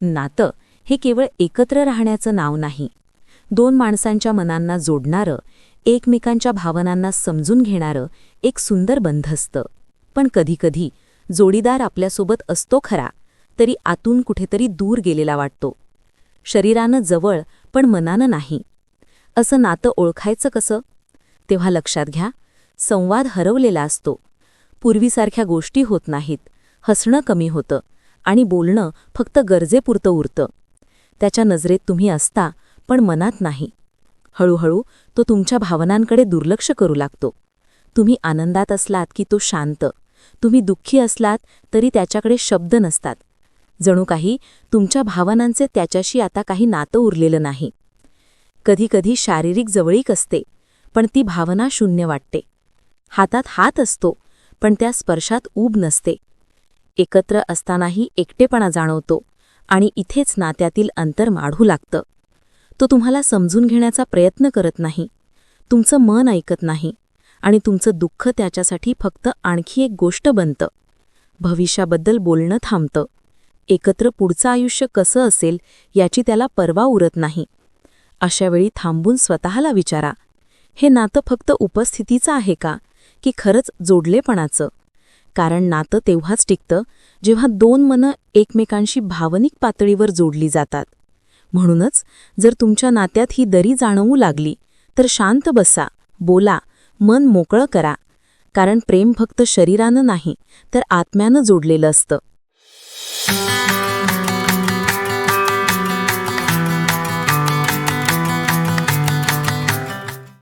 नातं हे केवळ एकत्र राहण्याचं नाव नाही. दोन माणसांच्या मनांना जोडणारं एकमेकांच्या भावनांना समजून घेणारं एक सुंदर बंध असतं पण कधीकधी जोडीदार आपल्यासोबत असतो खरा तरी आतून कुठेतरी दूर गेलेला वाटतो. शरीरानं जवळ पण मनानं नाही. असं नातं ओळखायचं कसं? तेव्हा लक्षात घ्या संवाद हरवलेला असतो. पूर्वीसारख्या गोष्टी होत नाहीत. हसणं कमी होतं. आणि बोलणं फक्त गरजेपुरतं उरतं. त्याच्या नजरेत तुम्ही असता पण मनात नाही. हळूहळू तो तुमच्या भावनांकडे दुर्लक्ष करू लागतो. तुम्ही आनंदात असलात की तो शांत. तुम्ही दुःखी असलात तरी त्याच्याकडे शब्द नसतात. जणू काही तुमच्या भावनांचे त्याच्याशी आता काही नातं उरलेलं नाही. कधीकधी शारीरिक जवळीक असते पण ती भावना शून्य वाटते. हातात हात असतो पण त्या स्पर्शात ऊब नसते. एकत्र असतानाही एकटेपणा जाणवतो आणि इथेच नात्यातील अंतर माढू लागतं. तो तुम्हाला समजून घेण्याचा प्रयत्न करत नाही. तुमचं मन ऐकत नाही आणि तुमचं दुःख त्याच्यासाठी फक्त आणखी एक गोष्ट बनतं. भविष्याबद्दल बोलणं थांबतं. एकत्र पुढचं आयुष्य कसं असेल याची त्याला पर्वा उरत नाही. अशावेळी थांबून स्वतःला विचारा. हे नातं फक्त उपस्थितीचं आहे का की खरंच जोडलेपणाचं? कारण नातं तेव्हाच टिकतं जेव्हा दोन मनं एकमेकांशी भावनिक पातळीवर जोडली जातात. म्हणूनच जर तुमच्या नात्यात ही दरी जाणवू लागली तर शांत बसा बोला मन मोकळं करा. कारण प्रेम फक्त शरीरानं नाही तर आत्म्यानं जोडलेलं असतं.